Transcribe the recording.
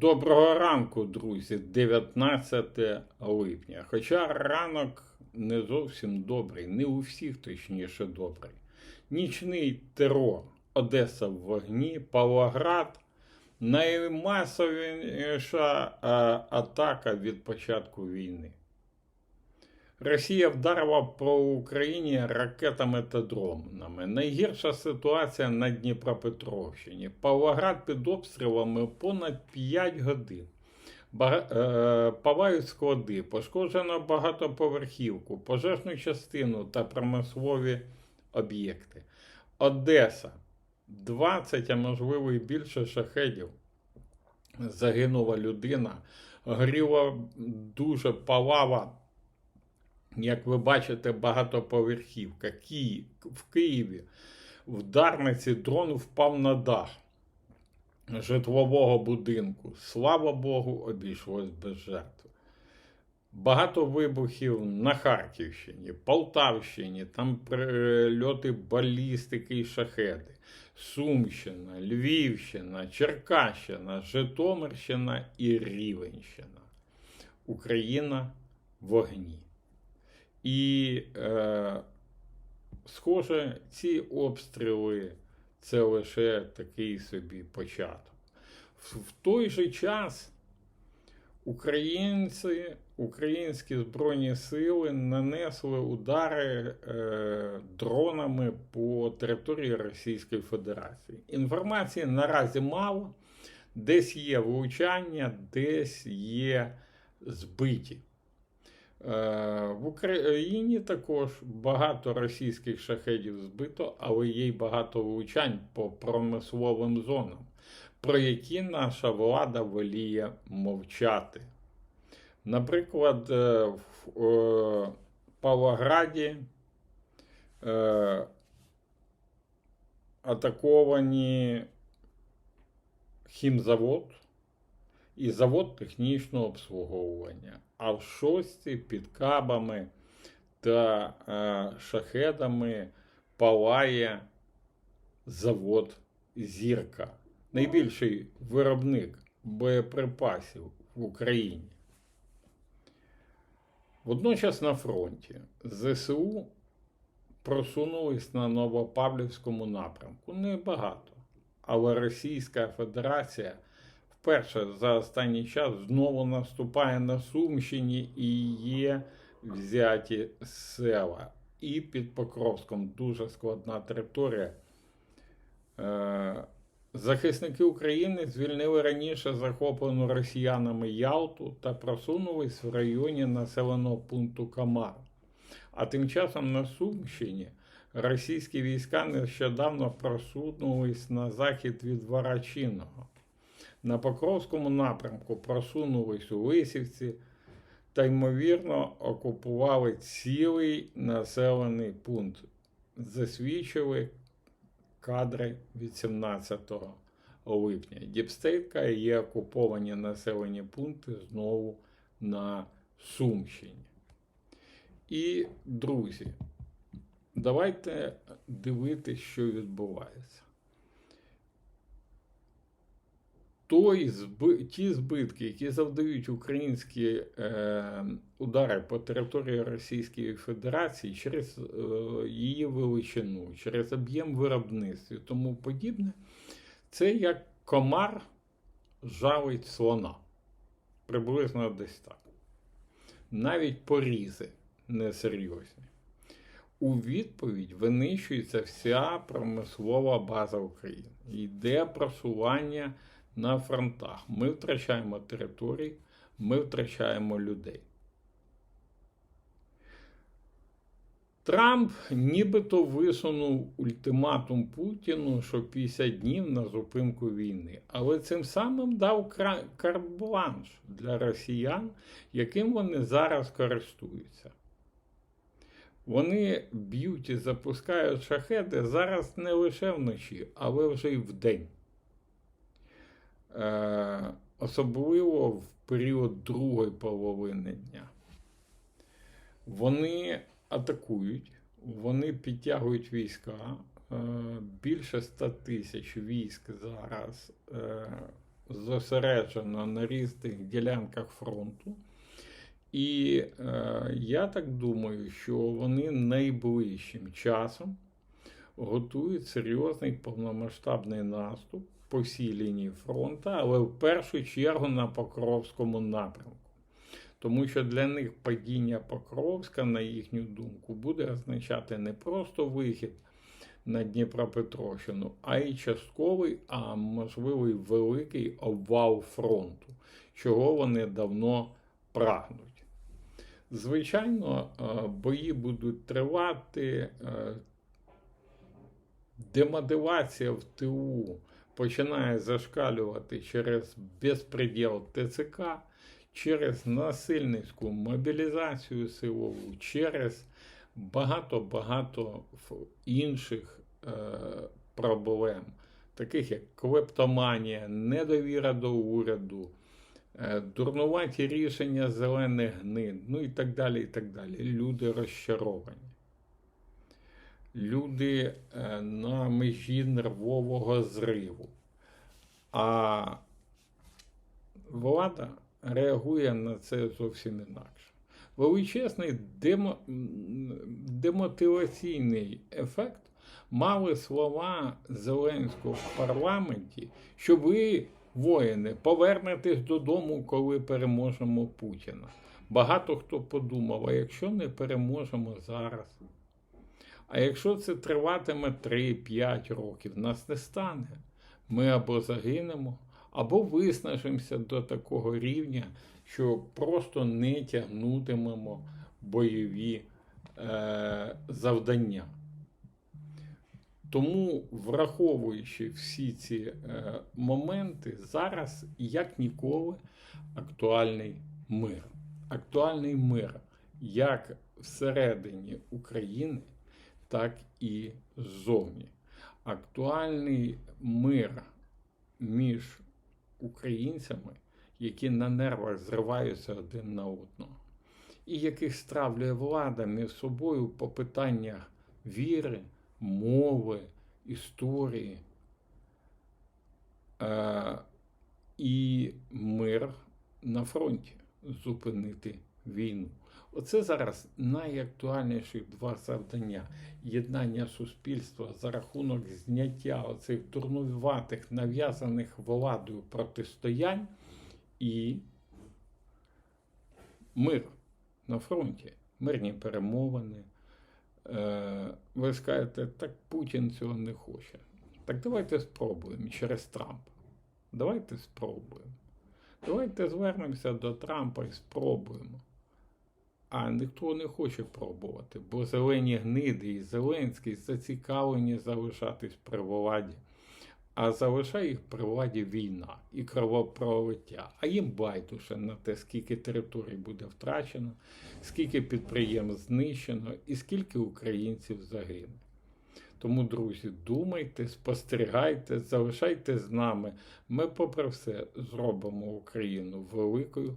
Доброго ранку, друзі, 19 липня. Хоча ранок не зовсім добрий, не у всіх точніше добрий. Нічний терор, Одеса в вогні, Павлоград наймасовіша е, атака від початку війни. Росія вдарила по Україні ракетами та дронами. Найгірша ситуація на Дніпропетровщині. Павлоград під обстрілами понад 5 годин. Е, Палають склади, пошкоджено багатоповерхівку, пожежну частину та промислові об'єкти. Одеса 20, а можливо і більше шахедів. Загинула людина, горіла дуже палава як ви бачите, багатоповерхівка. Ки... В Києві в Дарниці дрон впав на дах житлового будинку. Слава Богу, обійшлось без жертв. Багато вибухів на Харківщині, Полтавщині, там прильоти балістики і шахеди. Сумщина, Львівщина, Черкащина, Житомирщина і Рівенщина. Україна в вогні. І, е, схоже, ці обстріли це лише такий собі початок. В, в той же час українці, українські Збройні сили нанесли удари е, дронами по території Російської Федерації. Інформації наразі мало, десь є влучання, десь є збиті. Е, В Україні також багато російських шахедів збито, але є й багато влучань по промисловим зонам, про які наша влада воліє мовчати. Наприклад, е, в е, Павлограді атаковані хімзавод і завод технічного обслуговування. А в шості під кабами та е, шахедами палає завод Зірка, найбільший виробник боєприпасів в Україні. Водночас на фронті ЗСУ просунулись на Новопавлівському напрямку. Небагато. Але Російська Федерація вперше за останній час знову наступає на Сумщині і є взяті села. І під Покровськом дуже складна територія. Е, Захисники України звільнили раніше захоплену росіянами Ялту та просунулись в районі населеного пункту Камар. А тим часом на Сумщині російські війська нещодавно просунулись на захід від Варачиного. На Покровському напрямку просунулись у Лисівці та, ймовірно, окупували цілий населений пункт. Засвідчили кадри від 17 липня. Діпстейка є окуповані населені пункти знову на Сумщині. І, друзі, давайте дивитися, що відбувається. Той зби, ті збитки, які завдають українські е, удари по території Російської Федерації через е, її величину, через об'єм виробництва і тому подібне, це як комар жалить слона. Приблизно десь так. Навіть порізи несерйозні. У відповідь винищується вся промислова база України. Йде просування на фронтах. Ми втрачаємо території, ми втрачаємо людей. Трамп нібито висунув ультиматум Путіну, що 50 днів на зупинку війни, але цим самим дав карт-бланш для росіян, яким вони зараз користуються. Вони б'ють і запускають шахеди зараз не лише вночі, але вже й вдень. Е, особливо в період другої половини дня. Вони атакують, вони підтягують війська. Е, більше 100 тисяч військ зараз е, зосереджено на різних ділянках фронту. І е, я так думаю, що вони найближчим часом готують серйозний повномасштабний наступ по всій лінії фронту, але в першу чергу на Покровському напрямку. Тому що для них падіння Покровська, на їхню думку, буде означати не просто вихід на Дніпропетровщину, а й частковий, а можливо великий обвал фронту, чого вони давно прагнуть. Звичайно, е, бої будуть тривати, е, демотивація в ТУ починає зашкалювати через безпреділ ТЦК, через насильницьку мобілізацію силову, через багато-багато інших е, проблем, таких як клептоманія, недовіра до уряду, е, дурнуваті рішення зелених гнид, ну і так далі. і так далі. Люди розчаровані. Люди е, на межі нервового зриву. А влада реагує на це зовсім інакше. Величезний демо, демотиваційний ефект мали слова Зеленського в парламенті, що ви, воїни, повернетесь додому, коли переможемо Путіна. Багато хто подумав, а якщо не переможемо зараз, а якщо це триватиме 3-5 років, нас не стане. Ми або загинемо, або виснажимося до такого рівня, що просто не тягнутимемо бойові е, завдання. Тому, враховуючи всі ці е, моменти, зараз як ніколи актуальний мир. Актуальний мир як всередині України, так і ззовні. Актуальний мир між українцями, які на нервах зриваються один на одного, і яких стравлює влада між собою по питаннях віри, мови, історії. Е, і мир на фронті зупинити війну. Оце зараз найактуальніші два завдання: єднання суспільства за рахунок зняття оцих дурнуватих, нав'язаних владою протистоянь і мир на фронті, мирні перемовини. Е, ви скажете, так Путін цього не хоче. Так давайте спробуємо через Трампа. Давайте спробуємо. Давайте звернемося до Трампа і спробуємо. А ніхто не хоче пробувати, бо зелені гниди і Зеленський зацікавлені залишатись при владі. А залишає їх при владі війна і кровопролиття. А їм байдуже на те, скільки територій буде втрачено, скільки підприємств знищено і скільки українців загине. Тому, друзі, думайте, спостерігайте, залишайте з нами. Ми, попри все, зробимо Україну великою,